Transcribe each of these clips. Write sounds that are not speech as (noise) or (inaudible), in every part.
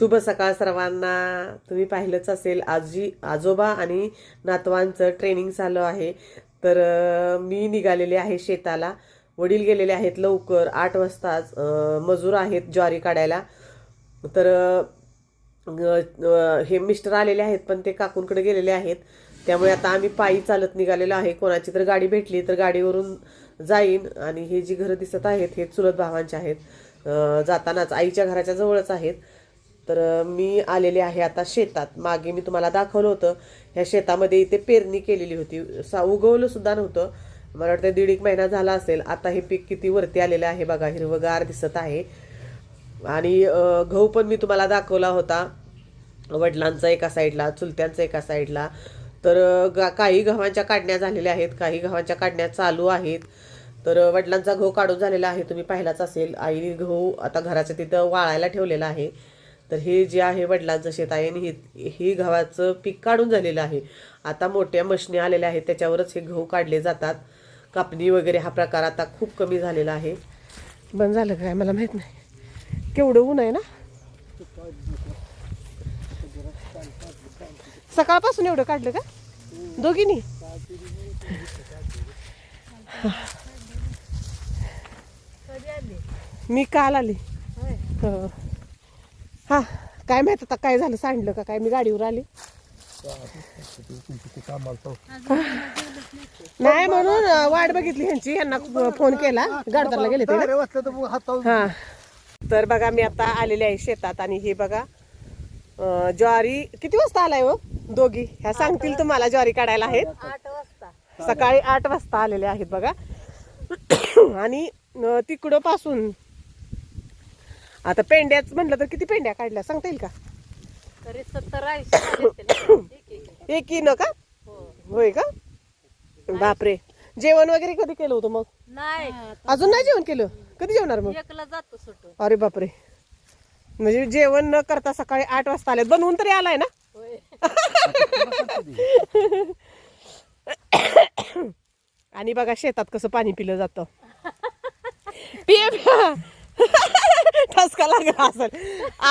शुभ सकाळ सर्वांना. तुम्ही पाहिलंच असेल आजी आजोबा आणि नातवांचं ट्रेनिंग चालू आहे. तर मी निघालेले आहे शेताला. वडील गेलेले आहेत लवकर आठ वाजताच मजूर आहेत ज्वारी काढायला. तर हे मिस्टर आलेले आहेत पण ते काकूंकडे गेलेले आहेत. त्यामुळे आता आम्ही पायी चालत निघालेलो आहे. कोणाची तर गाडी भेटली तर गाडीवरून जाईन. आणि हे जी घरं दिसत आहेत हे चुलत भावांचे आहेत. जातानाच आईच्या घराच्या जवळच आहेत. तर मी आलेले आहे आता शेतात. मागे मी तुम्हाला दाखवलं होतं ह्या शेतामध्ये इथे पेरणी केलेली होती. सा उगवलं सुद्धा नव्हतं. मला वाटतं दीड एक महिना झाला असेल. आता हे पीक किती वरती आलेलं आहे बघा हिरवगार दिसत आहे. आणि गहू पण मी तुम्हाला दाखवला होता. वडिलांचा एका साईडला चुलत्यांचा एका साईडला. तर गा- काही गव्हांच्या काढण्या झालेल्या आहेत काही गव्हांच्या काढण्या चालू आहेत. तर वडिलांचा गहू काढून झालेला आहे तुम्ही पाहिलाच असेल. आईने गहू आता घराच्या तिथं वाळायला ठेवलेला आहे. तर हे जे आहे वडिलांचं शेत आहे आणि हे ही गव्हाचं पीक काढून झालेलं आहे. आता मोठ्या मशनी आलेल्या आहेत त्याच्यावरच हे गहू काढले जातात. कापणी वगैरे हा प्रकार आता खूप कमी झालेला आहे. बंद झालं काय? मला माहीत नाही. केवढं ऊन आहे ना? सकाळपासून एवढं काढलं का? दोघींनी? मी काल आली. हो. काय माहीत आता काय झालं सांडलं का काय? मी गाडीवर आली. नाही म्हणून वाट बघितली ह्यांची यांना फोन केला. गाडदारला गेले ते. ना. हा. तर बघा मी आता आलेले आहे शेतात आणि हे बघा अं, ज्वारी किती वाजता आलाय हो? दोघी. ह्या सांगतील तुम्हाला ज्वारी काढायला आहेत. आठ वाजता सकाळी आठ वाजता आलेले आहेत बघा. (coughs) आणि अं, तिकडं पासून आता पेंड्याच म्हणलं तर किती पेंड्या काढल्या सांगता येईल का? तरी सत्तर ऐंशी (coughs) का? हो. होय का? बापरे. जेवण वगैरे कधी केलं होतं मग? नाही. अजून नाही जेवण केलं? कधी जेवणार मग? एकला जातो सुटून. अरे बापरे. म्हणजे जेवण न करता सकाळी आठ वाजता आले बनवून तरी आलाय ना? (coughs) आणि बघा शेतात कसं पाणी पिलं जातं. (laughs) पिय. (laughs) ठसका लागला असेल?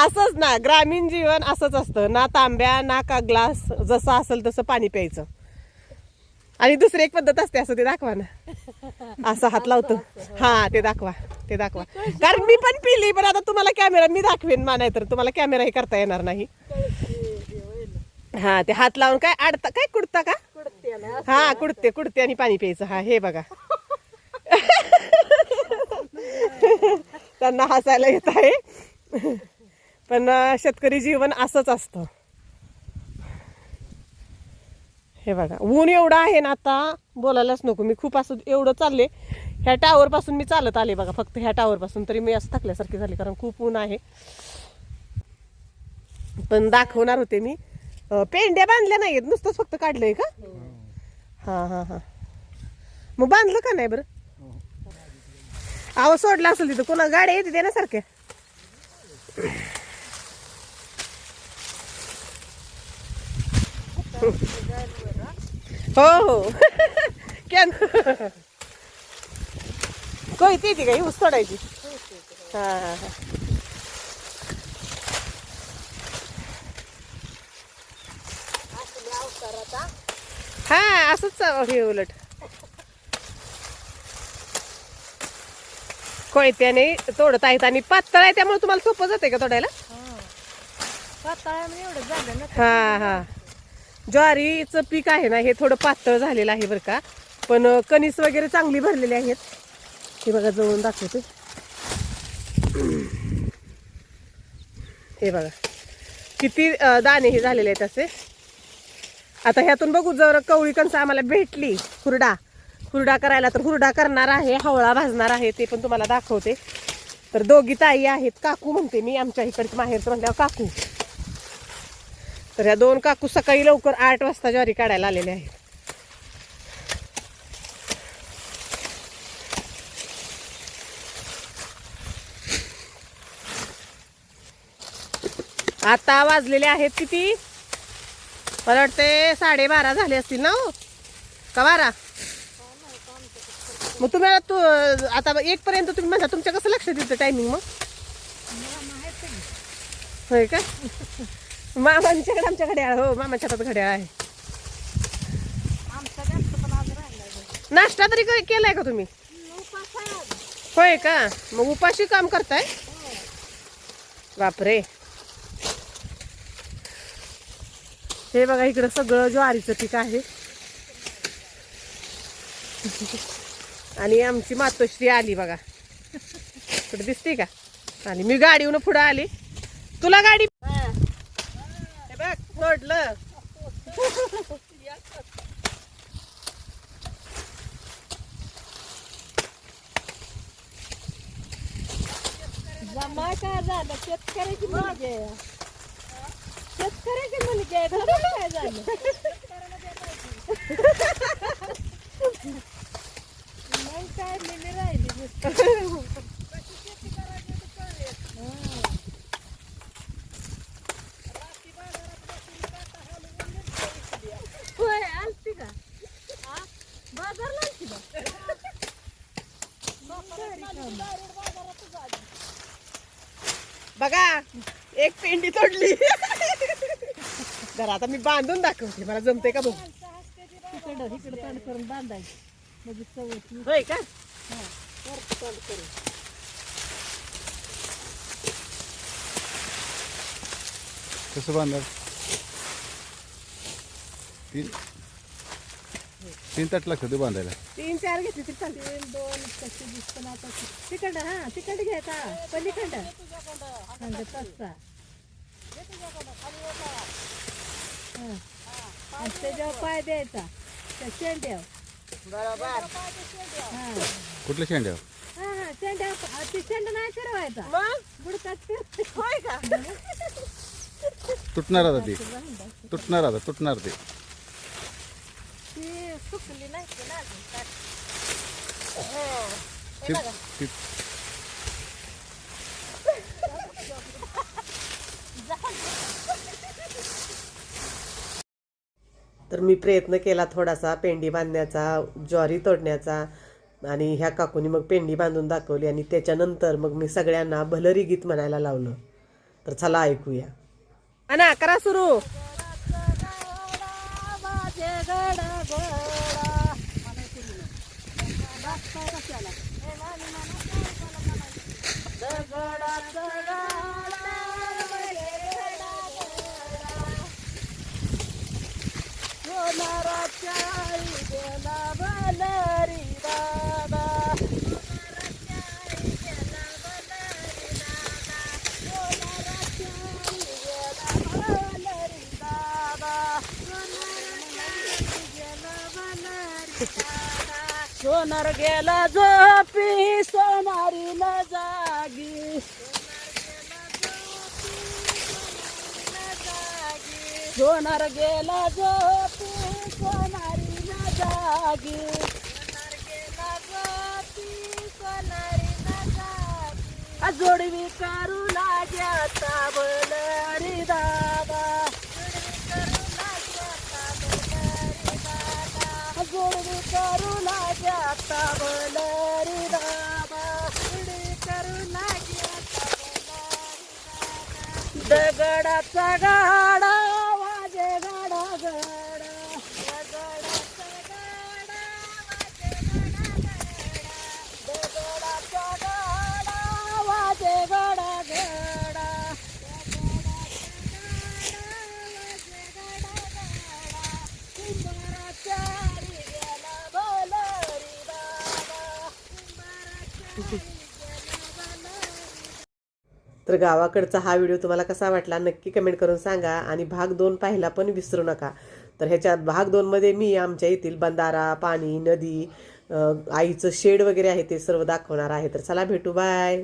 असंच ना ग्रामीण जीवन असंच असतं. ना तांब्या ना का ग्लास जसं असेल तसं पाणी प्यायचं. आणि दुसरी एक पद्धत असते असं ते दाखवा ना. असं हात लावतो. हा ते दाखवा ते दाखवा. कारण मी पण पिली पण आता तुम्हाला कॅमेरा मी दाखवेन मानाय तर तुम्हाला कॅमेरा हे करता येणार नाही. हा ते हात लावून काय आडता काय कुडता का? हा कुडते कुडते आणि पाणी प्यायचं. हा हे बघा. (laughs) त्यांना हसायला येत आहे. पण शेतकरी जीवन असंच असतं. हे बघा ऊन एवढं आहे ना आता बोलायलाच नको. मी खूप असं एवढं चालले. ह्या टावर पासून मी चालत आले बघा फक्त ह्या टावर पासून तरी मी असं थकल्यासारखी झाली कारण खूप ऊन आहे. पण दाखवणार होते मी. पेंड्या बांधल्या नाहीयेत. नुसतंच फक्त काढलंय का? हा हा हा. मग बांधलं का नाही बरं? आव सोडला असेल तिथं. कोणा गाड्या येते ते ना सारख्या. हो हो. कॅन कोयती येते का ऊस सोडायची हा हा हा. हा असंच हे उलट. कोयत्याने तोडत आहेत आणि पातळ आहे त्यामुळे तुम्हाला सोपं जाते का तोडायला? हा. हा ज्वारीचं पीक आहे ना हे थोडं पातळ झालेलं आहे बरं का. पण कणीस वगैरे चांगली भरलेली आहेत. हे बघा जवळून दाखवते. हे बघा. किती दाणे हे झालेले आहेत असे. आता ह्यातून बघू जर कवळी कणसं आम्हाला भेटली हुरडा हुरडा करायला तर हुरडा करणार आहे हवळा भाजणार आहे ते पण तुम्हाला दाखवते. तर दोघी ताई आहेत काकू म्हणते मी आमच्या इकडचे माहेरचं म्हणल्यावर काकू. तर ह्या दोन काकू सकाळी लवकर आठ वाजता ज्वारी काढायला आलेले आहेत. आता वाजलेले आहेत किती? मला वाटते साडेबारा झाले असतील ना हो? का बारा? मग तुम्ही आता तू आता एक पर्यंत तुम्ही म्हणता तुमच्या कसं लक्ष देतं टायमिंग मग? होय का? (laughs) मामांच्याकडे आमच्या घड्याळ हो मामाच्या हातात घड्याळ आहे. नाश्ता तरी क- केलाय का तुम्ही? होय का? मग उपाशी काम करताय? बापरे. हे बघा इकडं सगळं ज्वारीचं पीक आहे. (laughs) आणि आमची मातोश्री आली बघा. कुठे दिसते का? आणि मी गाडीहून पुढं आली. तुला गाडी हे बघ सोडलं. जमा काय झालं शेतकऱ्याची मुलगी. आहे शेतकऱ्याची मुलगी आहे झालं? राहिली. होय आलती का? बाजारला आलती का? बघा एक पेंडी तोडली. तर आता मी बांधून दाखवते मला जमते का बघ? इकडं इकडं तोंड करून बांधायचं. म्हणजे सवत होय का? तोंड करून कसं तीन तीन ताट लागतं ते बांधायला. तीन चार घेतली तरी चालते. तेल दोन कशी दिसतं ना आता. तिकड हा तिकड घ्यायचा. पलीकंड. म्हणजे तसा. हा. त्याच्यावर पाय द्यायचा. त्या शेंड्यावर. बरोबर. हा कुठल्या हा हा ते शेंड नाही फिरवायचा. मग? बुडकाच फिर होय का? तुटणार आता ते. तुटणार आता तुटणार ते. ती सुकली नाही की ना अजून. ती- ती- तर मी प्रयत्न केला थोडासा पेंडी बांधण्याचा ज्वारी तोडण्याचा आणि ह्या काकूनी मग पेंडी बांधून दाखवली आणि त्याच्यानंतर मग मी सगळ्यांना भलरी गीत म्हणायला लावलं. तर चला ऐकूया. अना करा सुरू. सोनार गेला झोपी सोनारी न जागी. सोनार गेला झोपी न जोडवी करू लाग्या ताबल रे दादा. जोडवी करू लाग्या ताबल रे दादा. जोडवी करू लाग्या दगडाचा गाडा वाजे गाडा गाडा दगडाचा गाडा वाजे गाडा गाडा दगडाचा गाडा वाजे गाडा गाडा कुंभाराच्या आरी गेला बलरी बाबा कुंभाराच्या आरी गेला बलरी तर गावाकडचा हा व्हिडिओ तुम्हाला कसा वाटला नक्की कमेंट करून सांगा आणि भाग दोन पाहायला पण विसरू नका. तर ह्याच्यात भाग दोनमध्ये मी आमच्या येथील बंधारा पाणी नदी आईचं शेड वगैरे आहे ते सर्व दाखवणार आहे. तर चला भेटू बाय.